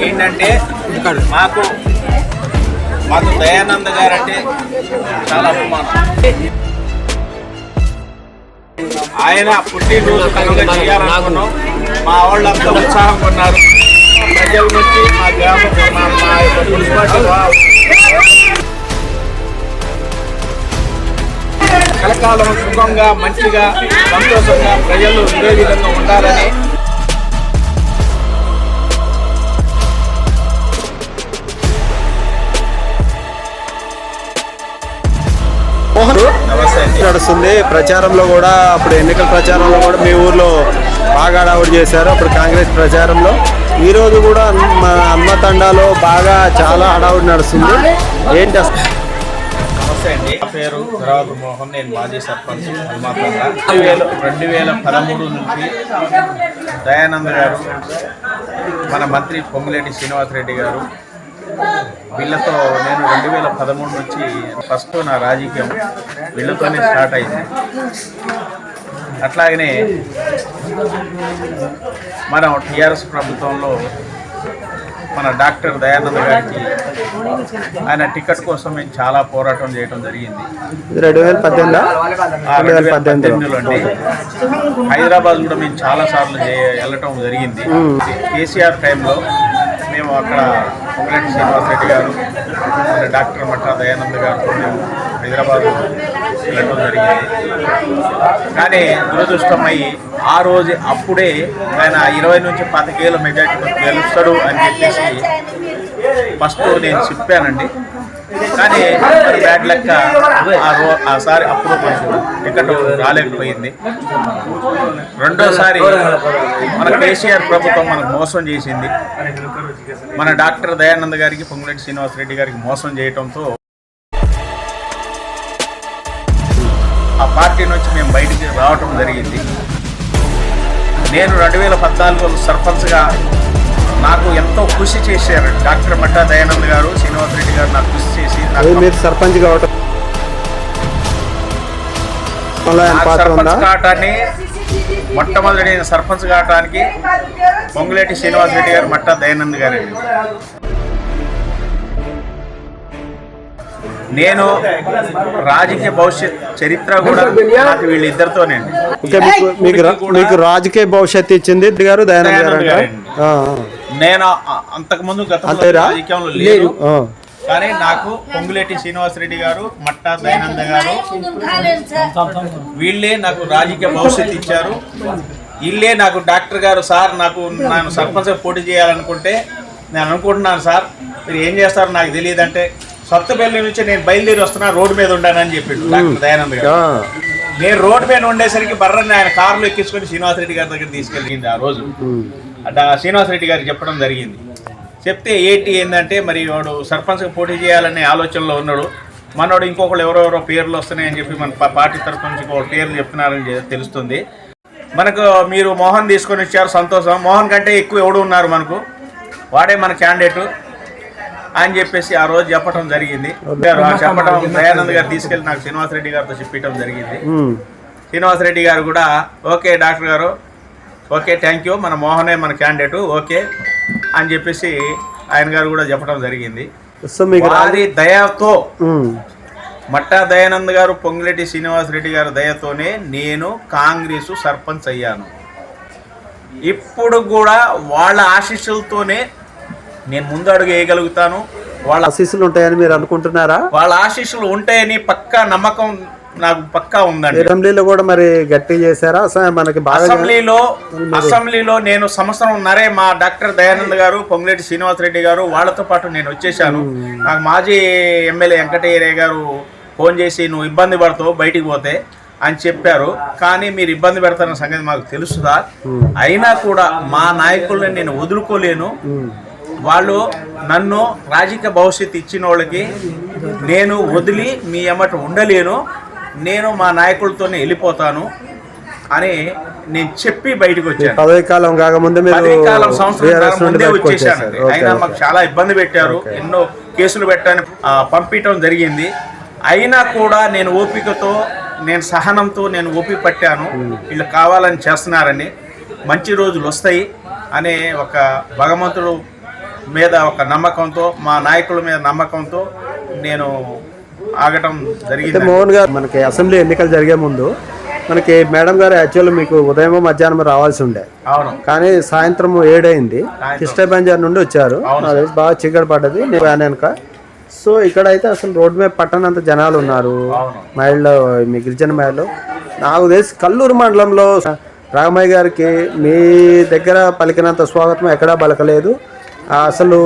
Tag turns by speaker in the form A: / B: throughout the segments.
A: ఏంటంటే మాకు మాకు దయానంద గారు అంటే చాలా అభిమానం. ఆయన పుట్టినరోజు కనుక చేయాలనుకున్నాం మా వాళ్ళంతా ఉత్సాహం కొన్నారు ప్రజల నుంచి మా గ్రామం మా మా యొక్క మున్సిపాలిటీ కలకాలం సుఖంగా మంచిగా సంతోషంగా ప్రజలు ఇదే విధంగా ఉండాలని నమస్తే అండి.
B: నడుస్తుంది. ప్రచారంలో కూడా అప్పుడు ఎన్నికల ప్రచారంలో కూడా మీ ఊర్లో బాగా హడావుడి చేశారు. అప్పుడు కాంగ్రెస్ ప్రచారంలో. ఈ రోజు కూడా మా హన్మతండాలో బాగా చాలా హడావుడి నడుస్తుంది. ఏంటి అసలు
A: నమస్తే అండి. నా పేరు ధరావతి మోహన్. నేను మాజీ సర్పంచ్ హనుమాకొండ. రెండు వేల రెండు వేల పదమూడు నుంచి దయానంద్ గారు మన మంత్రి పొంగులేటి శ్రీనివాసరెడ్డి గారు వీళ్ళతో నేను రెండు వేల పదమూడు నుంచి ఫస్ట్ నా రాజకీయం వీళ్ళతోనే స్టార్ట్ అయింది. అట్లాగనే మనం టీఆర్ఎస్ ప్రభుత్వంలో మన డాక్టర్ దయానంద్ గారికి ఆయన టికెట్ కోసం మేము చాలా పోరాటం చేయడం జరిగింది.
B: రెండు వేల పద్దెనిమిదిలో?
A: అండి. హైదరాబాద్ కూడా మేము చాలా సార్లు వెళ్ళటం జరిగింది. కేసీఆర్ టైంలో మేము అక్కడ పొంగులేటి శ్రీనివాసరెడ్డి గారు డాక్టర్ మట్టా దయానంద్ గారితో మేము హైదరాబాద్ వెళ్ళడం జరిగింది. కానీ దురదృష్టమై ఆ రోజు అప్పుడే ఆయన ఇరవై నుంచి పాతికేళ్ళ మెజార్టీ గెలుస్తాడు అని చెప్పేసి ఫస్ట్ నేను చెప్పానండి. కానీ మరి బ్యాడ్ లెక్క ఆ రో సారి అప్పుడు మనకు టికెట్ రాలేకపోయింది. రెండోసారి మన కేసీఆర్ ప్రభుత్వం మనకు మోసం చేసింది. మన డాక్టర్ దయానంద్ గారికి పొంగులేటి శ్రీనివాసరెడ్డి గారికి మోసం చేయటంతో ఆ పార్టీ నుంచి మేము బయటికి రావటం జరిగింది. నేను రెండు వేల పద్నాలుగులో సర్పంచ్గా నాకు ఎంతో కృషి చేశారు డాక్టర్ మట్టా దయానంద్ గారు శ్రీనివాసరెడ్డి గారు నాకు కృషి చేసి నాకు
B: సర్పంచ్ కావటం ఆయన పాత్ర ఉందా
A: కావటాన్ని మొట్టమొదటి సర్పంచ్ కావటానికి పొంగులేటి శ్రీనివాసరెడ్డి గారు మట్టా దయానంద్ గారండి నేను రాజకీయ భవిష్యత్ చరిత్ర కూడా నాకు వీళ్ళిద్దరితోనండి
B: ఓకే మీకు మీకు రా- మీకు రాజకీయ భవిష్యత్తు ఇచ్చింది రెడ్డి గారు దయానంద్ గారు
A: దయానంద్
B: అంటారా?
A: గారండి.
B: ఆ,
A: నేను అ- అంతకుముందు గతంలో
B: అంతేరా?
A: రాజకీయంలో లేదు
B: ఆ.
A: కానీ నాకు పొంగులేటి శ్రీనివాసరెడ్డి గారు మట్టా దయానంద గారు వీళ్ళే నాకు రాజకీయ భవిష్యత్తు ఇచ్చారు. వీళ్ళే నాకు డాక్టర్ గారు సార్ నాకు నేను సర్పంచ్ పోటీ చేయాలనుకుంటే నేను అనుకుంటున్నాను సార్. మీరు ఏం చేస్తారో నాకు తెలియదు అంటే సొత్తపల్లి నుంచి నేను బయలుదేరి వస్తున్నా రోడ్డు మీద ఉండానని చెప్పిండు డాక్టర్ దయానంద్ గారు. నేను రోడ్డు మీద ఉండేసరికి బర్రని ఆయన కారులో ఎక్కించుకొని శ్రీనివాసరెడ్డి గారి దగ్గర తీసుకెళ్ళింది ఆ రోజు. అట్లా శ్రీనివాసరెడ్డి గారికి చెప్పడం జరిగింది. చెప్తే ఏంటి ఏంటంటే మరి వాడు సర్పంచ్గా పోటీ చేయాలనే ఆలోచనలో ఉన్నాడు. మనోడు ఇంకొకరు ఎవరెవరో పేర్లు వస్తున్నాయని చెప్పి మన పార్టీ తరఫు నుంచి ఇంకొక పేర్లు చెప్తున్నారని తెలుస్తుంది. మనకు మీరు మోహన్ తీసుకొని వచ్చారు సంతోషం. మోహన్ కంటే ఎక్కువ ఎవడు ఉన్నారు మనకు? వాడే మన క్యాండిడేట్ అని చెప్పేసి ఆ రోజు చెప్పడం జరిగింది. ఆ చెప్పడం దయానంద్ గారు తీసుకెళ్ళి నాకు శ్రీనివాసరెడ్డి గారితో చెప్పడం జరిగింది. శ్రీనివాసరెడ్డి గారు కూడా ఓకే డాక్టర్ గారు ఓకే థ్యాంక్ యూ. మన మోహనే మన క్యాండిడేట్ ఓకే. అని చెప్పేసి ఆయన గారు కూడా చెప్పడం జరిగింది.
B: సో మీకు రా-
A: వారి దయతో. మట్టా దయానంద్ గారు పొంగులేటి శ్రీనివాసరెడ్డి గారి దయతోనే నేను కాంగ్రెస్ సర్పంచ్ అయ్యాను. ఇప్పుడు కూడా వాళ్ళ ఆశీస్సులతోనే నేను ముందు అడుగు వేయగలుగుతాను. వాళ్ళ
B: ఆశీస్సులు ఉంటాయని మీరు అనుకుంటున్నారా?
A: వాళ్ళ ఆశీస్సులు ఉంటాయని పక్కా నమ్మకం నాకు పక్కా ఉందండి.
B: అసెంబ్లీలో కూడా మరి గట్టిగా చేశారా? మనకి
A: అసెంబ్లీలో అసెంబ్లీలో నేను సంవత్సరం నరే మా డాక్టర్ దయానంద్ గారు పొంగులేటి శ్రీనివాసరెడ్డి గారు వాళ్ళతో పాటు నేను వచ్చేసాను నాకు మాజీ ఎమ్మెల్యే వెంకటయ్య గారు ఫోన్ చేసి నువ్వు ఇబ్బంది పడతావు బయటికి పోతే అని చెప్పారు. కానీ మీరు ఇబ్బంది పెడతారన్న సంగతి మాకు తెలుసుదా? అయినా కూడా మా నాయకుల్ని నేను వదులుకోలేను. వాళ్ళు నన్ను రాజకీయ భవిష్యత్తు ఇచ్చిన వాళ్ళకి నేను వదిలి మీ ఎమ్మట ఉండలేను. నేను మా నాయకులతోనే వెళ్ళిపోతాను అని నేను చెప్పి బయటకు వచ్చాను.
B: పదవి కాలం కాకముందే
A: సంవత్సరం ముందే వచ్చేసాను అయినా. మాకు చాలా ఇబ్బంది పెట్టారు. ఎన్నో కేసులు పెట్టని పంపించడం జరిగింది. అయినా కూడా నేను ఓపికతో నేను సహనంతో నేను ఓపిక పట్టాను. వీళ్ళు కావాలని చేస్తున్నారని మంచి రోజులు వస్తాయి అనే ఒక భగవంతుడు మీద ఒక నమ్మకంతో మా నాయకుల మీద నమ్మకంతో నేను ఆగటం జరిగింది.
B: మోహన్ గారు మనకి అసెంబ్లీ ఎన్నికలు జరిగే ముందు మనకి మేడం గారు యాక్చువల్ మీకు ఉదయం మధ్యాహ్నం రావాల్సి ఉండే.
A: అవును.
B: కానీ సాయంత్రం ఏడైంది. కిష్ట బంజార్ నుండి వచ్చారు. బాగా చీకటి పడ్డది వెనక. సో ఇక్కడ అయితే అసలు రోడ్ మీద పట్టనంత జనాలు ఉన్నారు. మహిళలు మీ గిరిజన మహిళలు. నాకు తెలిసి కల్లూరు మండలంలో రామయ్య గారికి మీ దగ్గర పలికినంత స్వాగతం ఎక్కడా పలకలేదు. అసలు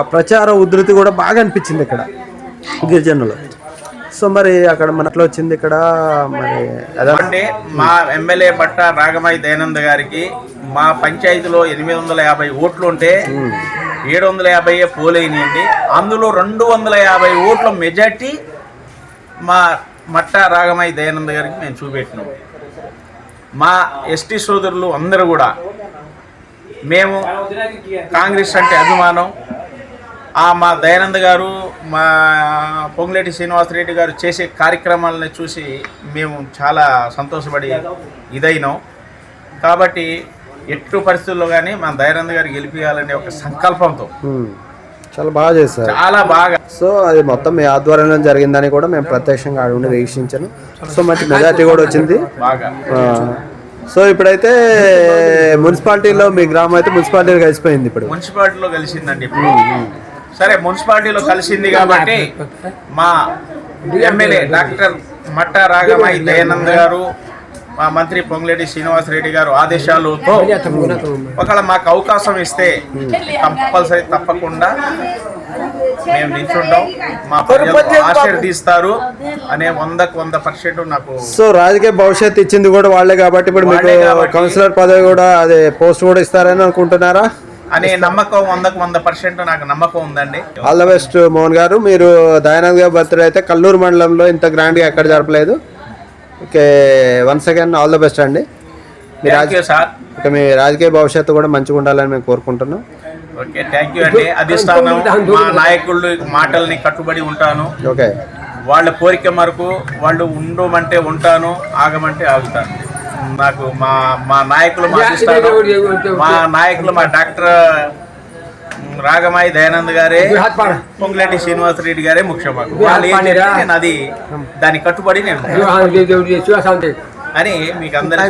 B: ఆ ప్రచార ఉధృతి కూడా బాగా అనిపించింది ఇక్కడ గిరిజనులు. సో మరి అక్కడ మనట్లో వచ్చింది ఇక్కడ మరి
A: అంటే మా ఎమ్మెల్యే బట్ట రాగమాయి దయానంద్ గారికి మా పంచాయతీలో ఎనిమిది వందల యాభై ఓట్లు ఉంటే ఏడు వందల యాభై పోలేనియండి అందులో రెండు వందల యాభై ఓట్ల మెజార్టీ మా మట్ట రాగమాయి దయానంద్ గారికి మేము చూపెట్టినాం. మా ఎస్టీ సోదరులు అందరూ కూడా మేము కాంగ్రెస్ అంటే అభిమానం. మా దయానంద్ గారు మా పొంగులేటి శ్రీనివాసరెడ్డి గారు చేసే కార్యక్రమాలను చూసి మేము చాలా సంతోషపడి ఇదైనాం. కాబట్టి ఎట్టు పరిస్థితుల్లో కానీ మా దయానంద్ గారు గెలిపించాలనే ఒక సంకల్పంతో.
B: చాలా బాగా చేశారు.
A: చాలా బాగా.
B: సో అది మొత్తం మీ ఆధ్వర్యంలో జరిగిందని కూడా మేము ప్రత్యక్షంగా ఉండి వీక్షించాను. సో మంచి మెజార్టీ కూడా వచ్చింది.
A: బాగా.
B: సో ఇప్పుడైతే మున్సిపాలిటీలో మీ గ్రామం అయితే మున్సిపాలిటీలో కలిసిపోయింది ఇప్పుడు.
A: మున్సిపాలిటీలో కలిసిందండి ఇప్పుడు. సరే మున్సిపాలిటీలో కలిసింది కాబట్టి మా ఎమ్మెల్యే డాక్టర్ మట్ట రాగమాయి దయానంద్ గారు మా మంత్రి పొంగులేటి శ్రీనివాసరెడ్డి గారు ఆదేశాలతో ఒకవేళ మాకు అవకాశం ఇస్తే కంపల్సరీ తప్పకుండా మేము నిల్చుంటాం మా ఆశీర్దిస్తారు అనే వందకు వంద పర్సెంట్ నాకు
B: సో రాజకీయ భవిష్యత్తు ఇచ్చింది కూడా వాళ్ళే కాబట్టి ఇప్పుడు మీకు. కౌన్సిలర్ పదవి కూడా అదే పోస్ట్ కూడా ఇస్తారని అనుకుంటున్నారా
A: అనే నమ్మకం వందకు వంద పర్సెంట్ నాకు నమ్మకం ఉందండి.
B: ఆల్ ద బెస్ట్ మోహన్ గారు. మీరు దయానంద్ గారి బర్త్డే అయితే కల్లూరు మండలంలో ఇంత గ్రాండ్గా ఎక్కడ జరపలేదు. Okay once again all the best అండి. మీ
A: థ్యాంక్
B: రాజ
A: యూ సార్
B: మీ రాజకీయ భవిష్యత్తు కూడా మంచిగా ఉండాలని మేము కోరుకుంటున్నాం.
A: ఓకే థ్యాంక్ యూ అండి. అధిష్టానం మా నాయకుళ్ళు మాటల్ని కట్టుబడి ఉంటాను.
B: ఓకే
A: వాళ్ళ కోరిక మేరకు వాళ్ళు ఉండమంటే ఉంటాను ఆగమంటే ఆగుతాను. నాకు మా మా నాయకులు మా మా నాయకులు మా డాక్టర్ రాగమాయి దయానంద్ గారే పొంగులేటి శ్రీనివాసరెడ్డి గారే ముఖ్యం వాళ్ళు ఏం నేను అది దానికి కట్టుబడి నేను అని మీకు అందరి